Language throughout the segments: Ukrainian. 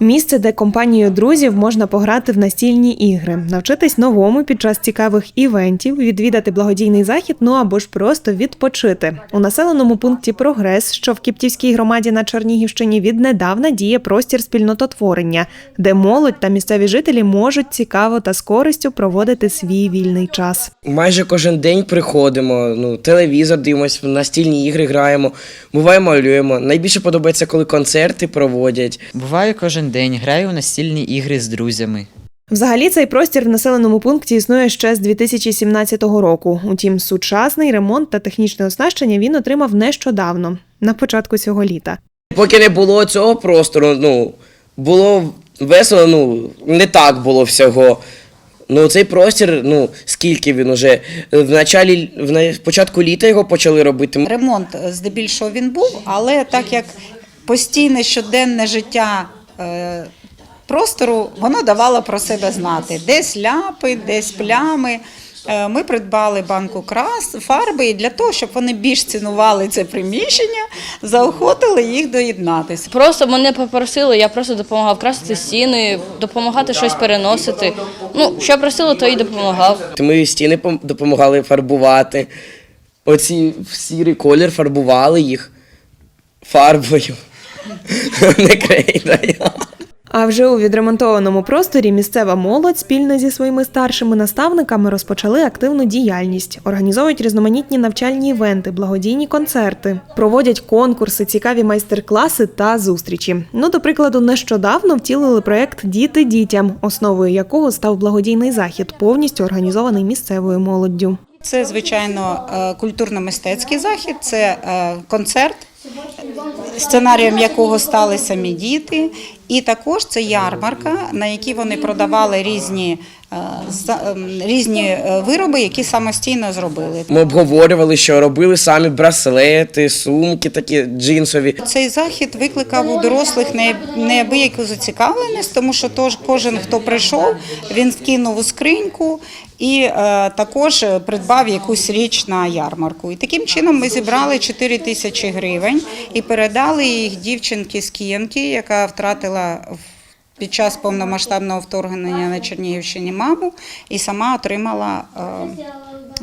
Місце, де компанією друзів можна пограти в настільні ігри, навчитись новому під час цікавих івентів, відвідати благодійний захід, ну або ж просто відпочити. У населеному пункті Прогрес, що в Кіптівській громаді на Чернігівщині, віднедавна діє простір спільнототворення, де молодь та місцеві жителі можуть цікаво та з користю проводити свій вільний час. Майже кожен день приходимо, ну, телевізор дивимося, в настільні ігри граємо, буває малюємо. Найбільше подобається, коли концерти проводять. Буваю кожен день, граю у настільні ігри з друзями. Взагалі цей простір в населеному пункті існує ще з 2017 року. Утім, сучасний ремонт та технічне оснащення він отримав нещодавно, на початку цього літа. Поки не було цього простору, ну, було весело, ну, не так було всього. Ну, цей простір, ну, скільки він уже. В началі, в початку літа його почали робити. Ремонт е, здебільшого він був, але так як постійне щоденне життя простору, воно давало про себе знати. Десь ляпи, десь плями. Е, Ми придбали банку крас, фарби, і для того, щоб вони більш цінували це приміщення, заохотили їх доєднатися. Просто мене попросили, я просто допомагав красити стіни, допомагати щось переносити. Ну, що просили, то і допомагав. Ми стіни допомагали фарбувати. Оці в сірий колір фарбували їх фарбою. Не крейдою. А вже у відремонтованому просторі місцева молодь спільно зі своїми старшими наставниками розпочали активну діяльність, організовують різноманітні навчальні івенти, благодійні концерти, проводять конкурси, цікаві майстер-класи та зустрічі. Ну, до прикладу, нещодавно втілили проект Діти дітям, основою якого став благодійний захід, повністю організований місцевою молоддю. Це, звичайно, е, культурно-мистецький захід, це е, концерт, сценарієм якого стали самі діти. І також це ярмарка, на якій вони продавали різні, різні е, вироби, які самостійно зробили. Ми обговорювали, що робили самі браслети, сумки такі джинсові. Цей захід викликав у дорослих неабияку зацікавленість, тому що тож кожен, хто прийшов, він вкинув у скриньку і е, також придбав якусь річ на ярмарку. І таким чином ми зібрали 4 тисячі гривень і передали їх дівчинці з Киянки, яка втратила в- під час повномасштабного вторгнення на Чернігівщині маму і сама отримала. е,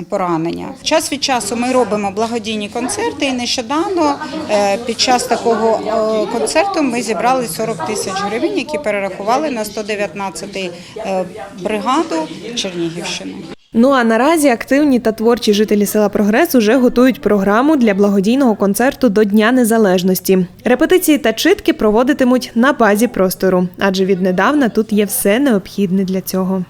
Поранення час від часу ми робимо благодійні концерти, і нещодавно е, під час такого е, концерту ми зібрали 40 тисяч гривень, які перерахували на 119 е, бригаду Чернігівщини. Ну а наразі активні та творчі жителі села Прогрес уже готують програму для благодійного концерту до Дня Незалежності. Репетиції та читки проводитимуть на базі простору, адже віднедавна тут є все необхідне для цього.